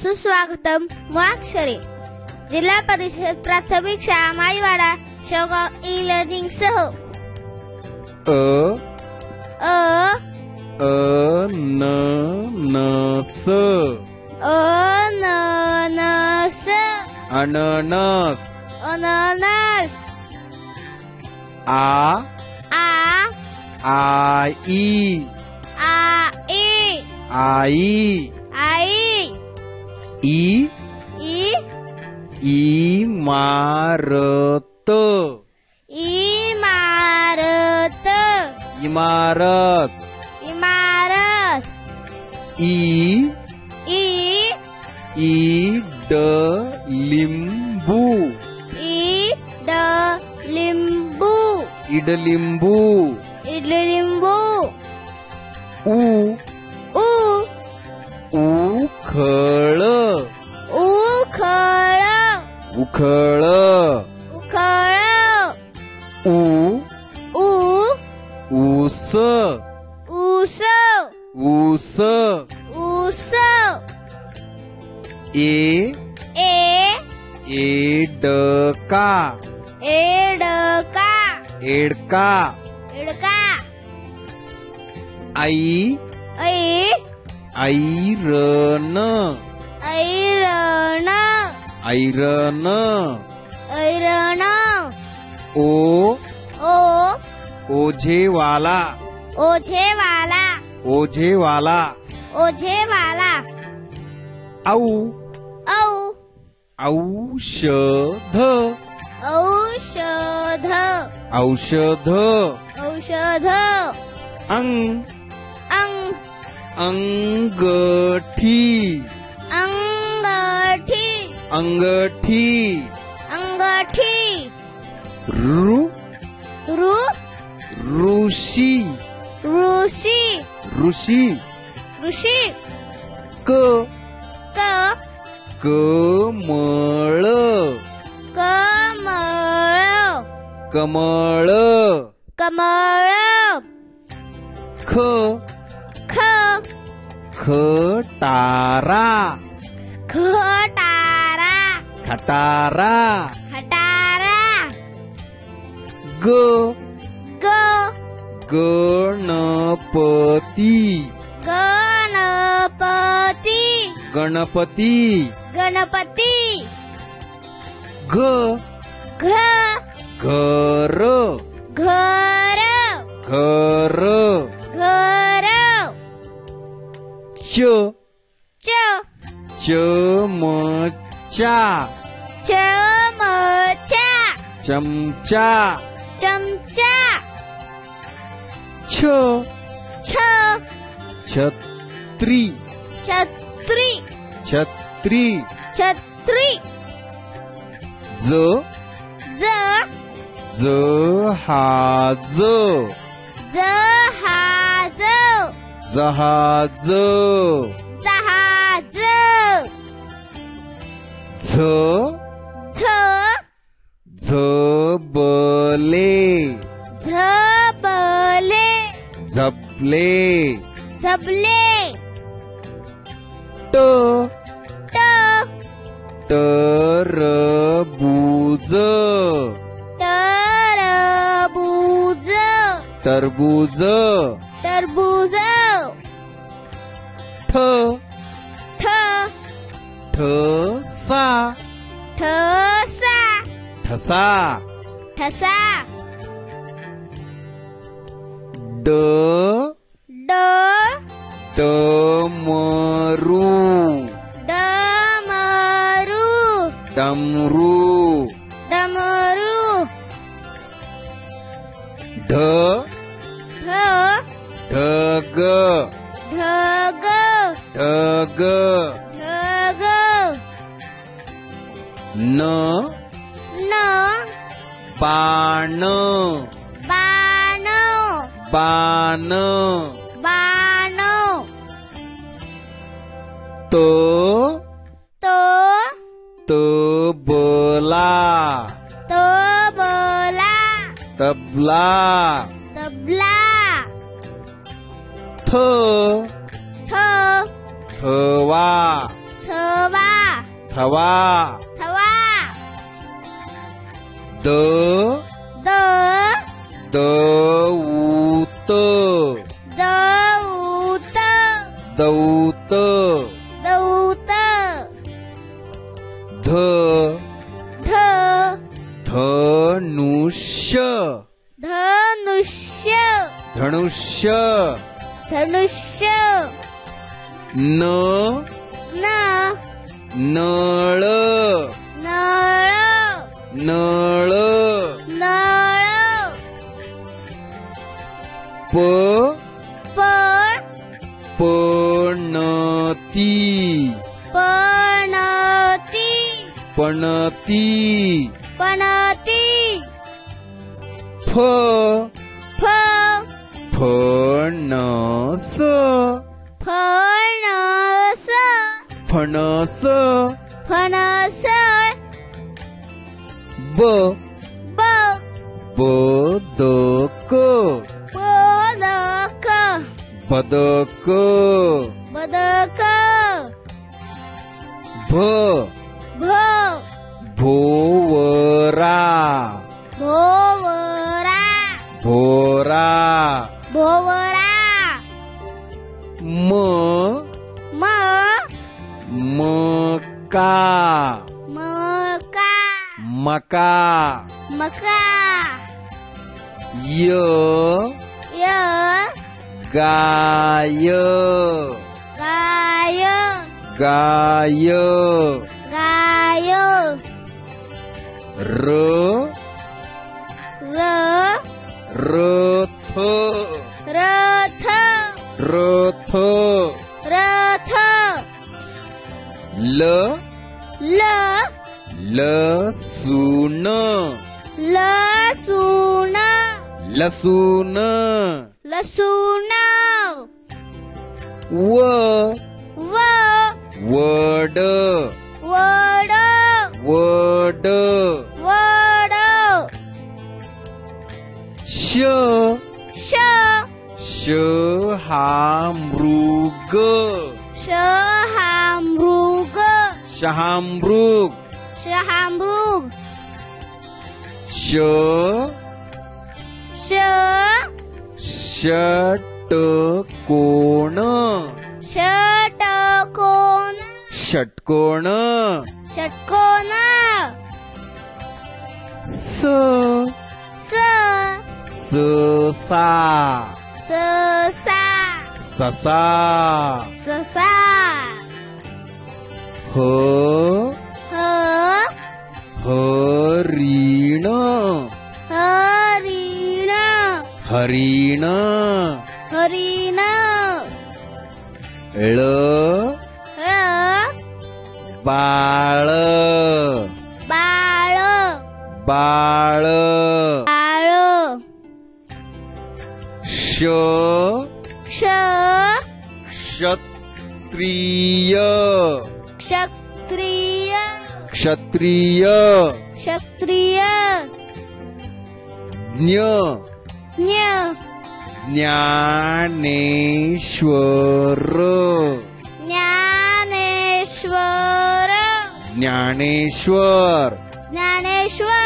सुस्वागतम मुळाक्षरे जिल्हा परिषद प्राथमिक शाळा माईवाडा शेवगाव ई लर्निंग सह. अ अ अ न न स. अ न न स. अननस. अननस. आ आ आई आ ई आई आई I I Imaratu Imaratu Imarat Imarat I I I de limbu I de limbu I de limbu I de limbu U U U उखळ. उखळ. उखळ. उखळ. उ. उ. ऊस. ऊस. ऊस. ऊस. ए. ए. एडका. एडका. एडका. एडका. आई. ऐ ऐरन ऐरण ऐरन ऐरण ओ ओ ओझेवाला ओझेवाला ओझेवाला ओझेवाला औ औ औषध औषध औषध औषध अंग अंग अंगठी। अंगठी। अंगठी। अंगठी। ऋ ऋ ऋषि। ऋषि। ऋषि। ऋषि। क। क। कमळ। कमळ। कमळ। कमळ। ख। খটারা খটারা খটারা খটারা গো গো গণপতি গণপতি গণপতি গণপতি ঘ ঘ ঘর chơ chơ chớ mờ cha. Chớ mờ cha. Chấm cha. Chấm cha. Chơ. Chơ. Chật tri. Chật tri. Chật tri. Chật tri. Dớ. Dớ. Dớ hà dơ. Dơ जहाज. जहाज. झ. झ. झबले झबले झपले. झबले ट. ट. टरबूज. तरबूज टरबूज. टरबूज. the the desa đỡ mờ ru. De de demeru demeru ru. g g n n ban ban ban ban te te tebela tebela tebla tebla the the 特哇。特哇。特哇。特哇。得。得。得五得。得五得。得五得。得五得。特特特努舍。特努舍。特努舍。得努舍。n. N. Nl nl nl nl p. P. Pernati pernati pernati pernati p p pernasa p. P. P nasa फणस. फणस. ब. ब. बदक बदक बदक बदक भ. भ. भोवरा. भोवरा. भोरा. भोवरा. म म. Mekah. Mekah. Maka Mekah. Yo. Yo. Gayo. Gayo. Gayo. Gayo. Re Re Rute Rute Rute Le. Le. Le suna. Le suna. Le suna. Le suna. Wo. Wo. Word. Word. Word. Word. Show. Show. Show hamruga. Show. शहामृग श हा मृग श श षटकोण षटकोन षटकोण षटकोन स स ससा ससा ससा ससा হো হরিণ। হরিণ। হরিণ। হরিণ। ল বাল। বাল। বাল। বাল। শ শ। ক্ষত্রিয় क्षत्रिय। क्षत्रिय। क्षत्रिय। ज्ञ ज्ञ ज्ञानेश्वर। ज्ञानेश्वर। ज्ञानेश्वर। ज्ञानेश्वर